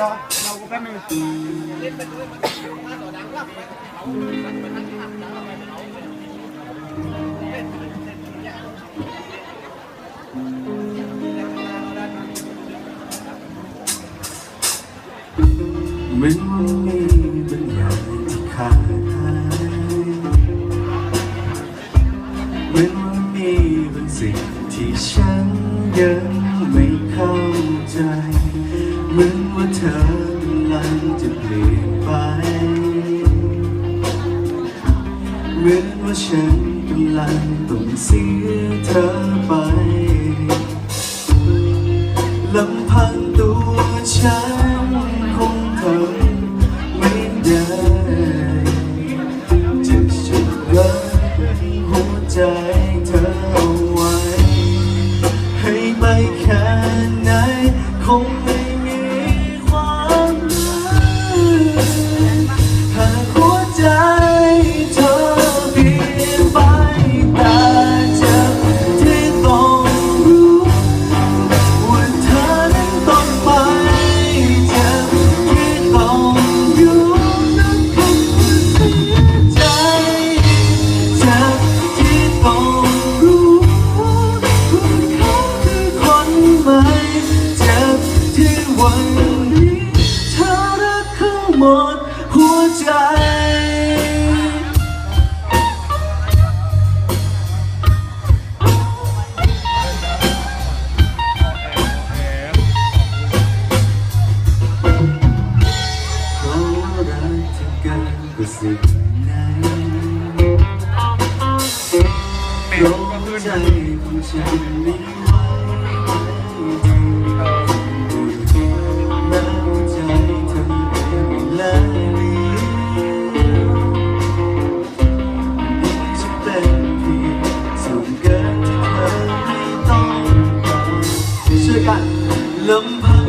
รอรอแป๊บนึงมันไมีเป็นอย่างที่ขาดหายมันมีบางสิ่งที่ฉันยัง เหมือนว่าฉันกำลังต้องเสียเธอไปลำพังตัวฉัน สิ่งไหนร้อใจของฉันไม่ไหวน้ำใจทำเป็นละลีนี่จะเป็นเพียงส่วนเกินที่เธอไม่ต้องการช่วยกันลำพัง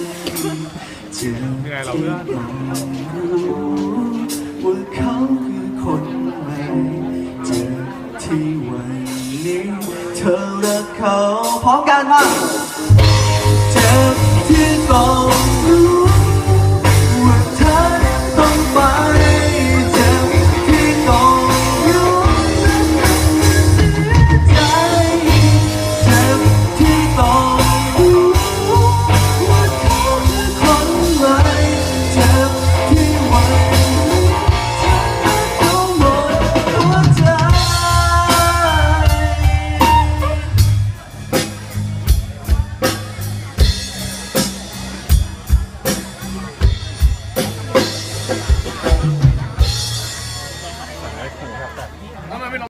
เหนื่อยเรู้ว่าเขาคือคนใหม่จาที่วันนี้ เธอเลิกเขาพร้อมกันมา